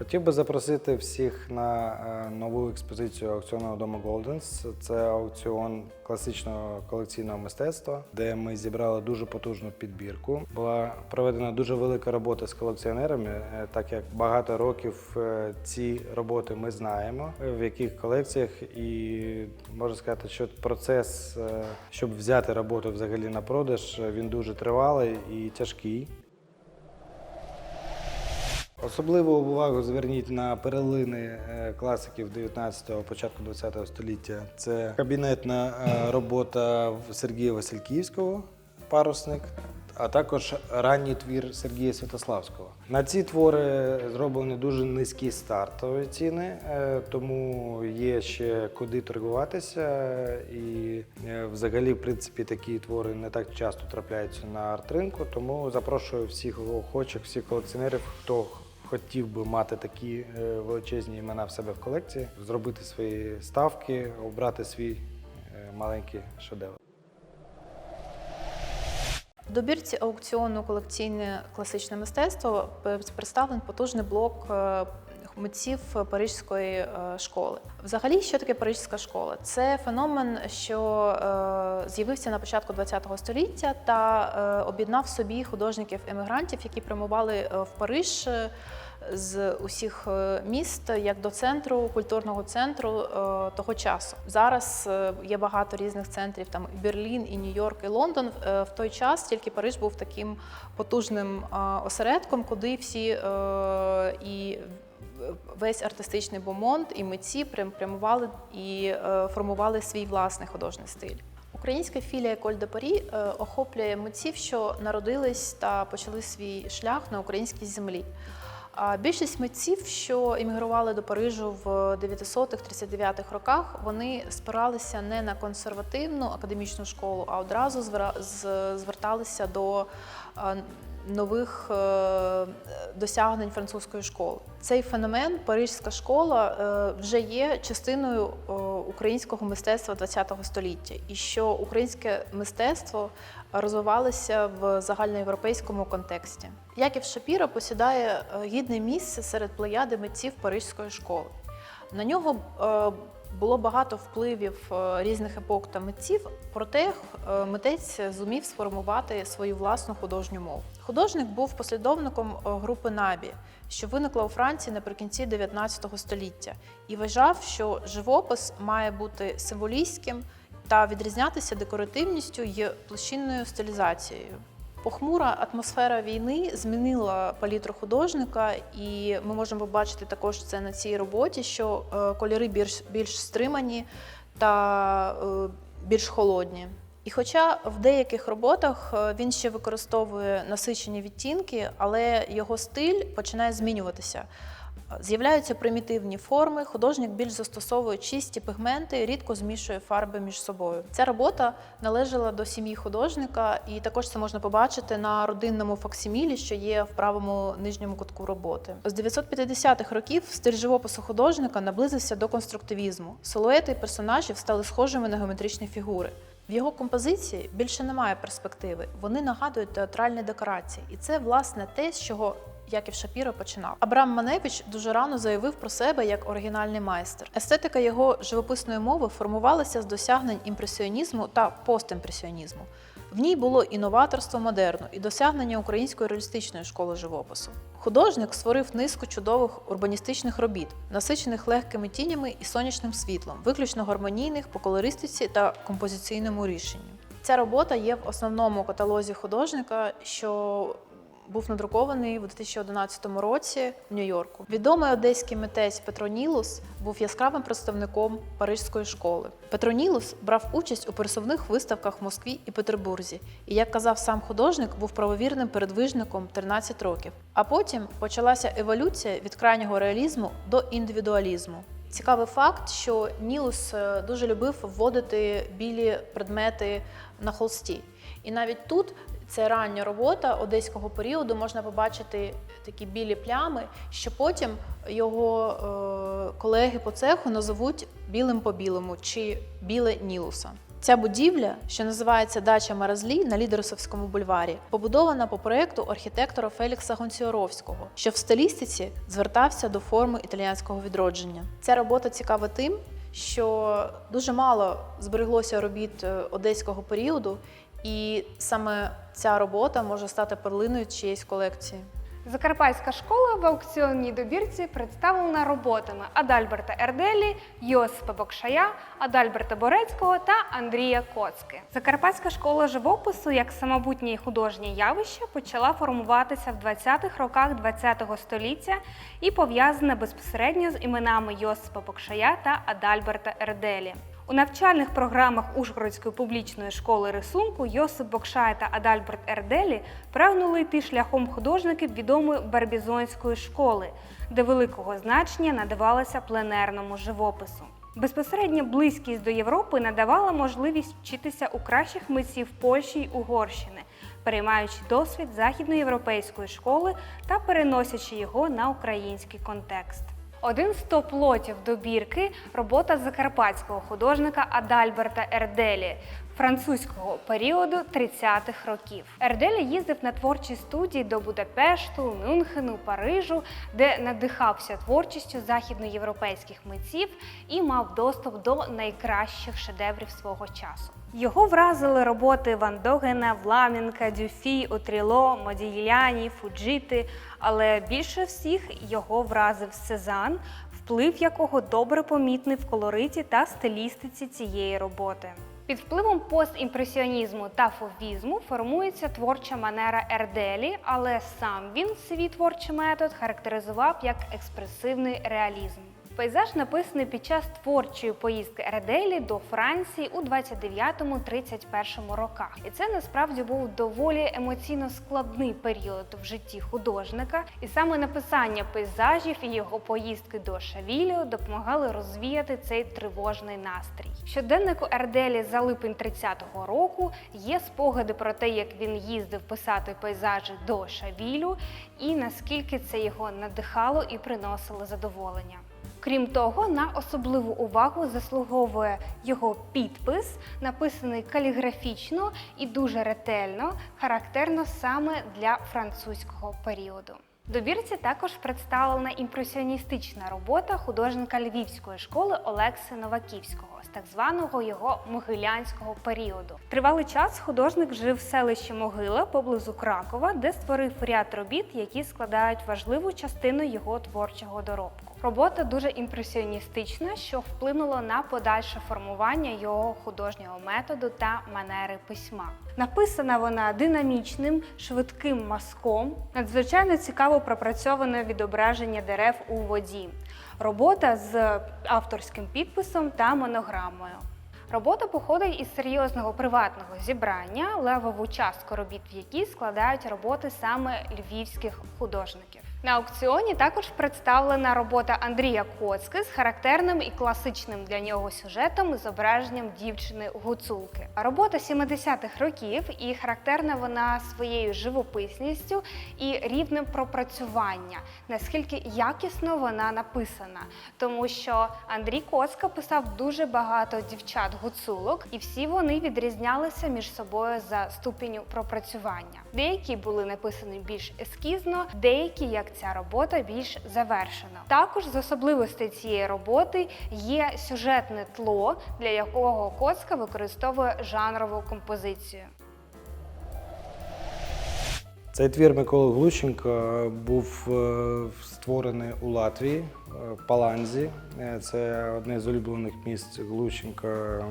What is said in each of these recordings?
Хотів би запросити всіх на е, нову експозицію аукціонного дому Голденс. Це аукціон класичного колекційного мистецтва, де ми зібрали дуже потужну підбірку. Була проведена дуже велика робота з колекціонерами, е, так як багато років е, ці роботи ми знаємо, в яких колекціях, і можна сказати, що процес, щоб взяти роботу взагалі на продаж, він дуже тривалий і тяжкий. Особливу увагу зверніть на перлини е, класиків 19-го, початку 20-го століття. Це кабінетна е, робота Сергія Васильківського, парусник, а також ранній твір Сергія Святославського. На ці твори зроблені дуже низькі стартові ціни, е, тому є ще куди торгуватися. І взагалі, в принципі, такі твори не так часто трапляються на арт-ринку, тому запрошую всіх охочих, всіх колекціонерів, хто хотів би мати такі е, величезні імена в себе в колекції, зробити свої ставки, обрати свій е, маленький шедевр. В добірці аукціону колекційне класичне мистецтво представлений потужний блок е, митців Паризької е, школи. Взагалі, що таке Паризька школа? Це феномен, що е, з'явився на початку ХХ століття та е, об'єднав собі художників-емігрантів, які прямували е, в Париж. е, З усіх е, міст як до центру культурного центру е, того часу зараз е, є багато різних центрів. Там і Берлін, і Нью-Йорк, і Лондон. Е, В той час тільки Париж був таким потужним е, осередком, куди всі е, і весь артистичний бомонд і митці прям- прямували і е, формували свій власний художній стиль. Українська філія Коль де Парі е, охоплює митців, що народились та почали свій шлях на українській землі. А більшість митців, що іммігрували до Парижу в 900-39-х роках, вони спиралися не на консервативну академічну школу, а одразу зверталися до е, нових е, досягнень французької школи. Цей феномен, парижська школа, е, вже є частиною е, українського мистецтва ХХ століття, і що українське мистецтво розвивалося в загальноєвропейському контексті. Яків Шапіро посідає гідне місце серед плеяди митців парижської школи. На нього було багато впливів е, різних епох та митців, проте е, митець зумів сформувати свою власну художню мову. Художник був послідовником е, групи Набі, що виникла у Франції наприкінці 19 століття, і вважав, що живопис має бути символістським та відрізнятися декоративністю й площинною стилізацією. Похмура атмосфера війни змінила палітру художника, і ми можемо побачити також це на цій роботі, що е, кольори більш, більш стримані та е, більш холодні. І хоча в деяких роботах е, він ще використовує насичені відтінки, але його стиль починає змінюватися. З'являються примітивні форми, художник більш застосовує чисті пігменти, рідко змішує фарби між собою. Ця робота належала до сім'ї художника, і також це можна побачити на родинному факсимілі, що є в правому нижньому кутку роботи. З 950-х років стиль живопису художника наблизився до конструктивізму. Силуети персонажів стали схожими на геометричні фігури. В його композиції більше немає перспективи. Вони нагадують театральні декорації, і це власне те, з чого Яків Шапіро починав. Абрам Маневич дуже рано заявив про себе як оригінальний майстер. Естетика його живописної мови формувалася з досягнень імпресіонізму та постімпресіонізму. В ній було і новаторство модерну, і досягнення української реалістичної школи живопису. Художник створив низку чудових урбаністичних робіт, насичених легкими тінями і сонячним світлом, виключно гармонійних по колористиці та композиційному рішенню. Ця робота є в основному каталозі художника, що був надрукований у 2011 році в Нью-Йорку. Відомий одеський митець Петро Нілус був яскравим представником парижської школи. Петро Нілус брав участь у пересувних виставках в Москві і Петербурзі, і, як казав сам художник, був правовірним передвижником 13 років. А потім почалася еволюція від крайнього реалізму до індивідуалізму. Цікавий факт, що Нілус е, дуже любив вводити білі предмети на холсті. І навіть тут це рання робота одеського періоду, можна побачити такі білі плями, що потім його е, колеги по цеху назовуть білим по білому чи біле Нілуса. Ця будівля, що називається Дача Маразлі на Лідерсовському бульварі, побудована по проєкту архітектора Фелікса Гонціоровського, що в стилістиці звертався до форми італіянського відродження. Ця робота цікава тим, що дуже мало збереглося робіт е, одеського періоду, і саме ця робота може стати перлиною чиєїсь колекції. Закарпатська школа в аукціонній добірці представлена роботами Адальберта Ерделі, Йосипа Бокшая, Адальберта Борецького та Андрія Коцки. Закарпатська школа живопису як самобутнє художнє явище почала формуватися в 20-х роках ХХ століття і пов'язана безпосередньо з іменами Йосипа Бокшая та Адальберта Ерделі. У навчальних програмах Ужгородської публічної школи рисунку Йосип Бокшай та Адальберт Ерделі прагнули йти шляхом художників відомої барбізонської школи, де великого значення надавалося пленерному живопису. Безпосередня близькість до Європи надавала можливість вчитися у кращих митців Польщі й Угорщини, переймаючи досвід західноєвропейської школи та переносячи його на український контекст. Один з топ-лотів добірки робота закарпатського художника Адальберта Ерделі французького періоду 30-х років. Ерделі їздив на творчі студії до Будапешту, Мюнхену, Парижу, де надихався творчістю західноєвропейських митців і мав доступ до найкращих шедеврів свого часу. Його вразили роботи Ван Догена, Вламінка, Дюфі, Отріло, Модігляні, Фуджити, але більше всіх його вразив Сезанн, вплив якого добре помітний в колориті та стилістиці цієї роботи. Під впливом постімпресіонізму та фовізму формується творча манера Ерделі, але сам він свій творчий метод характеризував як експресивний реалізм. Пейзаж написаний під час творчої поїздки Ерделі до Франції у 29-31 роках. І це насправді був доволі емоційно складний період в житті художника. І саме написання пейзажів і його поїздки до Шавіліо допомагали розвіяти цей тривожний настрій. В щоденнику Ерделі за липень 30-го року є спогади про те, як він їздив писати пейзажі до Шавілю, і наскільки це його надихало і приносило задоволення. Крім того, на особливу увагу заслуговує його підпис, написаний каліграфічно і дуже ретельно, характерно саме для французького періоду. В добірці також представлена імпресіоністична робота художника львівської школи Олекси Новаківського з так званого його могилянського періоду. Тривалий час художник жив в селищі Могила поблизу Кракова, де створив ряд робіт, які складають важливу частину його творчого доробку. Робота дуже імпресіоністична, що вплинуло на подальше формування його художнього методу та манери письма. Написана вона динамічним, швидким мазком, надзвичайно цікаво пропрацьоване відображення дерев у воді. Робота з авторським підписом та монограмою. Робота походить із серйозного приватного зібрання, левову частку робіт в якій складають роботи саме львівських художників. На аукціоні також представлена робота Андрія Коцки з характерним і класичним для нього сюжетом зображенням дівчини гуцулки. Робота 70-х років і характерна вона своєю живописністю і рівнем пропрацювання, наскільки якісно вона написана, тому що Андрій Коцка писав дуже багато дівчат гуцулок, і всі вони відрізнялися між собою за ступеню пропрацювання. Деякі були написані більш ескізно, деякі, як ця робота, більш завершено. Також з особливостей цієї роботи є сюжетне тло, для якого Коцка використовує жанрову композицію. Цей твір Миколи Глущенка був е, створений у Латвії, Паланзі. Е, Це одне з улюблених місць Глущенка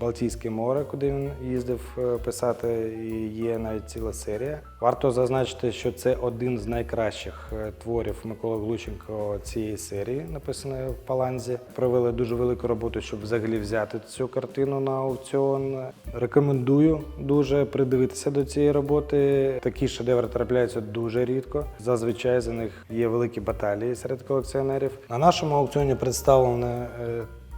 Балтійське море, куди він їздив е, писати, і є навіть ціла серія. Варто зазначити, що це один з найкращих е, творів Миколи Глущенка цієї серії, написаної в Паланзі. Провели дуже велику роботу, щоб взагалі взяти цю картину на аукціон. Рекомендую дуже придивитися до цієї роботи. Такі шедеври трапляються дуже рідко. Зазвичай за них є великі баталії серед колекціонерів. На нашому аукціоні представлено е,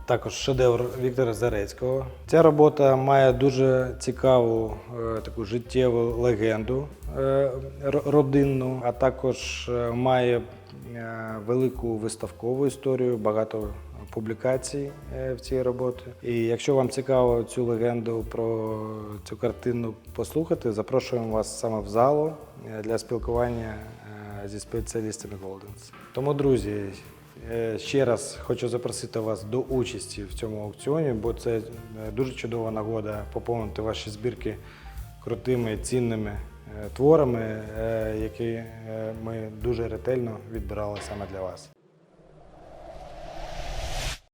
також шедевр Віктора Зарецького. Ця робота має дуже цікаву е, таку життєву легенду е, родинну, а також має велику виставкову історію, багато публікацій в цій роботі. І якщо вам цікаво цю легенду про цю картину послухати, запрошуємо вас саме в залу для спілкування зі спеціалістами Голденс. Тому, друзі, е, ще раз хочу запросити вас до участі в цьому аукціоні, бо це е, дуже чудова нагода поповнити ваші збірки крутими цінними е, творами, е, які е, ми дуже ретельно відбирали саме для вас.